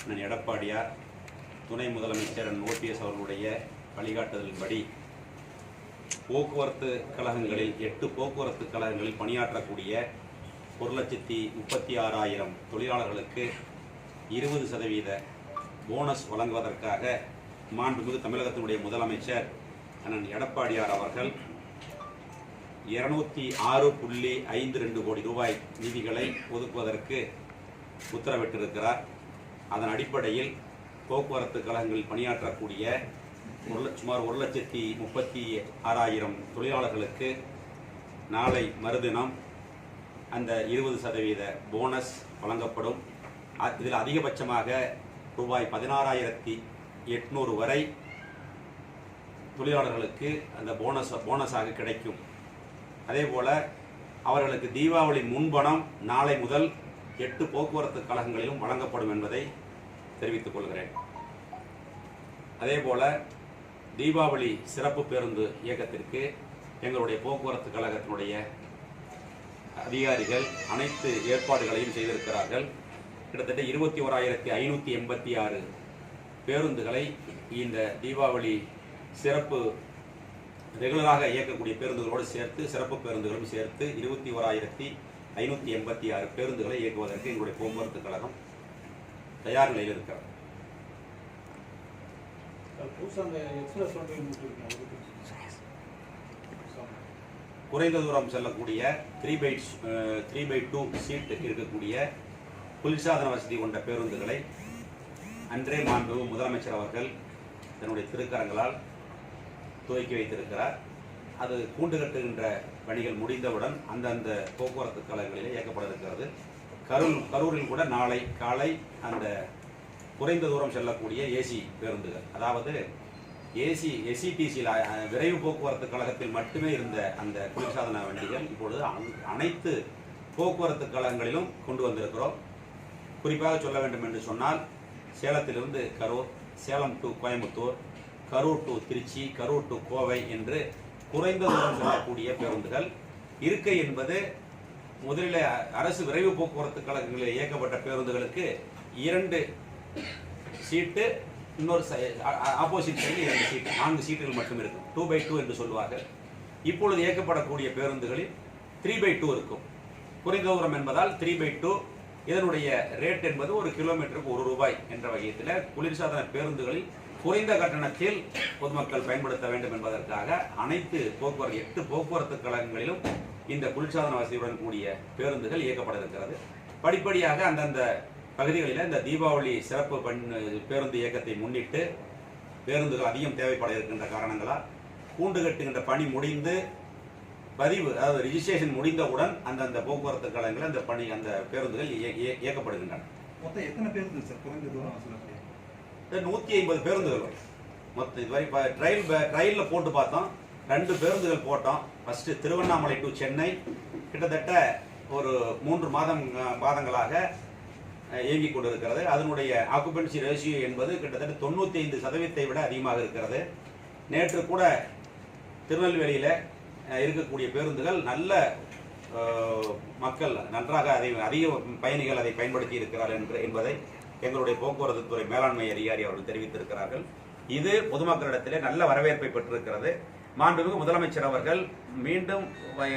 அண்ணன் எடப்பாடியார் துணை முதலமைச்சர் அண்ணன் ஓபிஎஸ் அவர்களுடைய வழிகாட்டுதலின்படி போக்குவரத்து கழகங்களில் எட்டு போக்குவரத்து கழகங்களில் பணியாற்றக்கூடிய ஒரு லட்சத்தி முப்பத்தி ஆறாயிரம் தொழிலாளர்களுக்கு இருபது சதவீத போனஸ் வழங்குவதற்காக மாண்புமிகு தமிழகத்தினுடைய முதலமைச்சர் அண்ணன் எடப்பாடியார் அவர்கள் இருநூத்தி ஆறு புள்ளி ஐந்து ரெண்டு கோடி ரூபாய் நிதிகளை ஒதுக்குவதற்கு உத்தரவிட்டிருக்கிறார். அதன் அடிப்படையில் போக்குவரத்து கழகங்களில் பணியாற்றக்கூடிய ஒரு சுமார் ஒரு லட்சத்தி முப்பத்தி ஆறாயிரம் தொழிலாளர்களுக்கு நாளை மறுதினம் அந்த இருபது சதவீத போனஸ் வழங்கப்படும். இதில் அதிகபட்சமாக ரூபாய் பதினாறாயிரத்தி எட்நூறு வரை தொழிலாளர்களுக்கு அந்த போனஸ் போனஸாக கிடைக்கும். அதே போல் அவர்களுக்கு தீபாவளி முன்பணம் நாளை முதல் எட்டு போக்குவரத்து கழகங்களிலும் வழங்கப்படும் என்பதை தெரிவித்துக் கொள்கிறேன். அதே போல தீபாவளி சிறப்பு பேருந்து இயக்கத்திற்கு எங்களுடைய போக்குவரத்து கழகத்தினுடைய அதிகாரிகள் அனைத்து ஏற்பாடுகளையும் செய்திருக்கிறார்கள். கிட்டத்தட்ட இருபத்தி ஓராயிரத்தி ஐநூற்றி எண்பத்தி ஆறு பேருந்துகளை இந்த தீபாவளி சிறப்பு ரெகுலராக இயக்கக்கூடிய பேருந்துகளோடு சேர்த்து சிறப்பு பேருந்துகளும் சேர்த்து இருபத்தி ஓராயிரத்தி ஐநூற்றி எண்பத்தி ஆறு பேருந்துகளை இயக்குவதற்கு எங்களுடைய போக்குவரத்து கழகம் தயார் நிலையில் இருக்கிறது குறைந்த தூரம் செல்லக்கூடிய three by three by two seat இருக்கக்கூடிய குளிர்சாதன வசதி கொண்ட பேருந்துகளை அன்றே மாண்பு முதலமைச்சர் அவர்கள் தன்னுடைய திருக்கரங்களால் துவக்கி வைத்திருக்கிறார். அது கூண்டு கட்டுகின்ற பணிகள் முடிந்தவுடன் அந்தந்த போக்குவரத்து கழகங்களிலே இயக்கப்பட இருக்கிறது கரூர் கரூரில் கூட நாளை காலை அந்த குறைந்த தூரம் செல்லக்கூடிய ஏசி பேருந்துகள் அதாவது ஏசி எஸ்சிடிசியில் விரைவு போக்குவரத்து கழகத்தில் மட்டுமே இருந்த அந்த குளிர்சாதன வண்டிகள் இப்பொழுது அனைத்து போக்குவரத்து கழகங்களிலும் கொண்டு வந்திருக்கிறோம். குறிப்பாக சொல்ல வேண்டும் என்று சொன்னால் சேலத்திலிருந்து Karur Salem to Coimbatore Karur to Tiruchi Karur to Kovai என்று குறைந்த தூரம் செல்லக்கூடிய பேருந்துகள். இருக்கை என்பது முதலில் அரசு விரைவு போக்குவரத்து கழகங்களில் இயக்கப்பட்ட பேருந்துகளுக்கு இரண்டு சீட்டு இன்னொரு ஆப்போசிட் சைடு இரண்டு சீட்டு நான்கு சீட்டுகள் மட்டும் இருக்கும். டூ பை டூ என்று சொல்லுவார்கள். இப்பொழுது இயக்கப்படக்கூடிய பேருந்துகளில் த்ரீ பை டூ இருக்கும். குறைந்த தூரம் என்பதால் த்ரீ பை டூ இதனுடைய ரேட் என்பது ஒரு கிலோமீட்டருக்கு ஒரு ரூபாய் என்ற வகையத்தில் குளிர்சாதன பேருந்துகளில் குறைந்த கட்டணத்தில் பொதுமக்கள் பயன்படுத்த வேண்டும் என்பதற்காக அனைத்து போக்குவரத்து எட்டு போக்குவரத்து கழகங்களிலும் இந்த குளிர்சாதன வசதியுடன் கூடிய பேருந்துகள் இயக்கப்பட இருக்கிறது படிப்படியாக அந்தந்த பகுதிகளில் இந்த தீபாவளி சிறப்பு பண் பேருந்து இயக்கத்தை முன்னிட்டு பேருந்துகள் அதிகம் தேவைப்பட இருக்கின்ற காரணங்களால் கூண்டு கட்டுகின்ற பணி முடிந்து பதிவு அதாவது ரிஜிஸ்ட்ரேஷன் முடிந்தவுடன் அந்தந்த போக்குவரத்து கழகங்கள் அந்த பணி அந்த பேருந்துகள் இய- இயக்கப்படுகின்றன. மொத்தம் எத்தனை பேருந்து சார்? குறைந்த தூரம் நூற்றி ஐம்பது பேருந்துகள் மொத்த மொத்தம் இதுவரை இப்போ ட்ரெயில் ட்ரெயிலில் போட்டு பார்த்தோம். ரெண்டு பேருந்துகள் போட்டோம். First Tiruvannamalai to Chennai. கிட்டத்தட்ட ஒரு மூன்று மாதம் மாதங்களாக இயங்கிக் கொண்டிருக்கிறது. அதனுடைய ஆக்குபென்சி ரேஷியோ என்பது கிட்டத்தட்ட தொண்ணூற்றி ஐந்து சதவீதத்தை விட அதிகமாக இருக்கிறது. நேற்று கூட திருநெல்வேலியில் இருக்கக்கூடிய பேருந்துகள் நல்ல மக்கள் நன்றாக அதை அதிக பயணிகள் அதை பயன்படுத்தி இருக்கிறார்கள் என்று என்பதை எங்களுடைய போக்குவரத்து துறை மேலாண்மை அதிகாரி அவர்கள் தெரிவித்திருக்கிறார்கள். இது பொதுமக்களிடத்திலே நல்ல வரவேற்பை பெற்றிருக்கிறது. மாண்புமிகு முதலமைச்சர் அவர்கள் மீண்டும்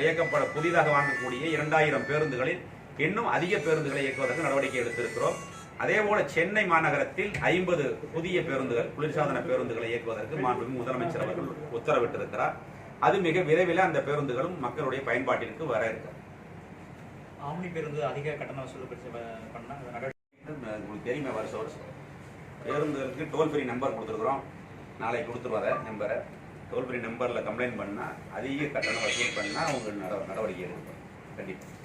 இயக்கப்பட புதிதாக வாங்கக்கூடிய இரண்டாயிரம் பேருந்துகளில் இன்னும் அதிக பேருந்துகளை இயக்குவதற்கு நடவடிக்கை எடுத்திருக்கிறோம். அதே போல சென்னை மாநகரத்தில் ஐம்பது புதிய பேருந்துகள் குளிர்சாதன பேருந்துகளை இயக்குவதற்கு மாண்புமிகு முதலமைச்சர் அவர்கள் உத்தரவிட்டிருக்கிறார். அது மிக விரைவில் அந்த பேருந்துகளும் மக்களுடைய பயன்பாட்டிற்கு வர இருக்கிறது ஆம்னி பேருந்து அதிக கட்டண வசூல் பண்ண நடவடிக்கை உங்களுக்கு தெரியுமே வருஷம் வருஷம் பேருந்துகளுக்கு டோல் ஃப்ரீ நம்பர் கொடுத்துருக்குறோம். நாளைக்கு கொடுத்துருவாங்க நம்பரை டோல் ஃப்ரீ நம்பரில் கம்ப்ளைண்ட் பண்ணால் அதிக கட்டணம் வசூல் பண்ணால் அவங்க நட நடவடிக்கை எடுக்கணும் கண்டிப்பாக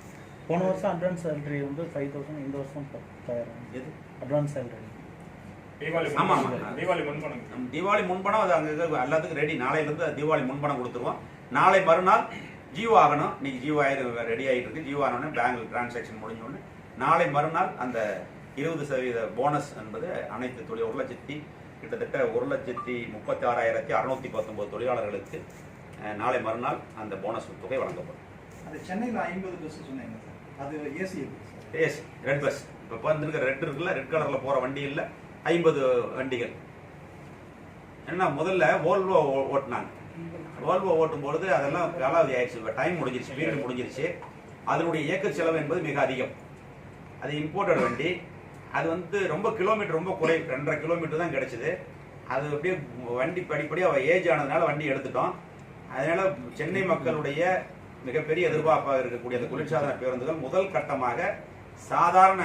போன வருஷம் அட்வான்ஸ் சேலரி வந்து ஃபைவ் தௌசண்ட் இந்த வருஷம் பத்தாயிரம். எது? அட்வான்ஸ் சேலரி தீபாவளி ஆமா, முன்பணம். ஆமா. தீபாவளி முன்பணம். நம்ம தீபாவளி முன்பணம் அது அங்கே எல்லாத்துக்கும் ரெடி நாளையிலேருந்து தீபாவளி முன்பணம் கொடுத்துருவோம். நாளை மறுநாள் ஜியோ ஆகணும். இன்னைக்கு ஜியோ ஆயிரம் ரெடி ஆகிட்டு இருக்கு. ஜியோ ஆனோடனே பேங்க் டிரான்சாக்ஷன் முடிஞ்ச உடனே நாளை மறுநாள் அந்த இருபது சதவீத போனஸ் என்பது அனைத்து தொழில் ஒரு லட்சத்தி கிட்டத்தட்ட ஒரு லட்சத்தி முப்பத்தி ஆறாயிரத்தி அறுநூத்தி பத்தொன்பது தொழிலாளர்களுக்கு நாளை மறுநாள் அந்த போனஸ் தொகை வழங்கப்படும். அது சென்னையில் ஐம்பது பஸ் சொன்னீங்க அது ஏசி எஸ் ரெட் பஸ் இப்போ வந்துருக்க ரெட் இருக்குல்ல ரெட் கலரில் போகிற வண்டியில் ஐம்பது வண்டிகள். ஏன்னா முதல்ல ஓல்வோ ஓட்டுனாங்க. ஓல்வோ ஓட்டும் பொழுது அதெல்லாம் காலாவதி ஆயிடுச்சு. இப்போ டைம் முடிஞ்சிருச்சு பீரியட் முடிஞ்சிருச்சு. அதனுடைய இயக்க செலவு என்பது மிக அதிகம். அது இம்போர்ட்டட் வண்டி. அது வந்து ரொம்ப கிலோமீட்டர் ரொம்ப குறை ரெண்டரை கிலோமீட்டர் தான் கிடைச்சது. அது அப்படியே வண்டி படிப்படியாக ஏஜ் ஆனதுனால வண்டி எடுத்துட்டோம். அதனால சென்னை மக்களுடைய மிகப்பெரிய எதிர்பார்ப்பாக இருக்கக்கூடிய அந்த குளிர்சாதன பேருந்துகள் முதல் கட்டமாக சாதாரண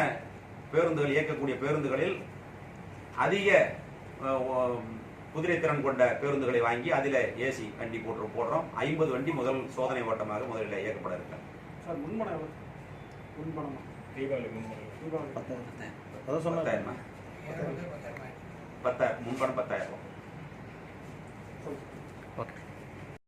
பேருந்துகள் இயக்கக்கூடிய பேருந்துகளில் அதிக அஹ், ஒ- குதிரைத்திறன் கொண்ட பேருந்துகளை வாங்கி அதில் ஏசி வண்டி போட்டு போடுறோம். ஐம்பது வண்டி முதல் சோதனை ஓட்டமாக முதலில் இயக்கப்பட இருக்கு சார் முன்பணம் முன்பணமா தீபாவளி தீபாவளி பத்தாயிரம் அதான் சொன்னாங்க பத்தாயிரமா பத்தாயிரம் முன்பணம் பத்தாயிரம் ஓகே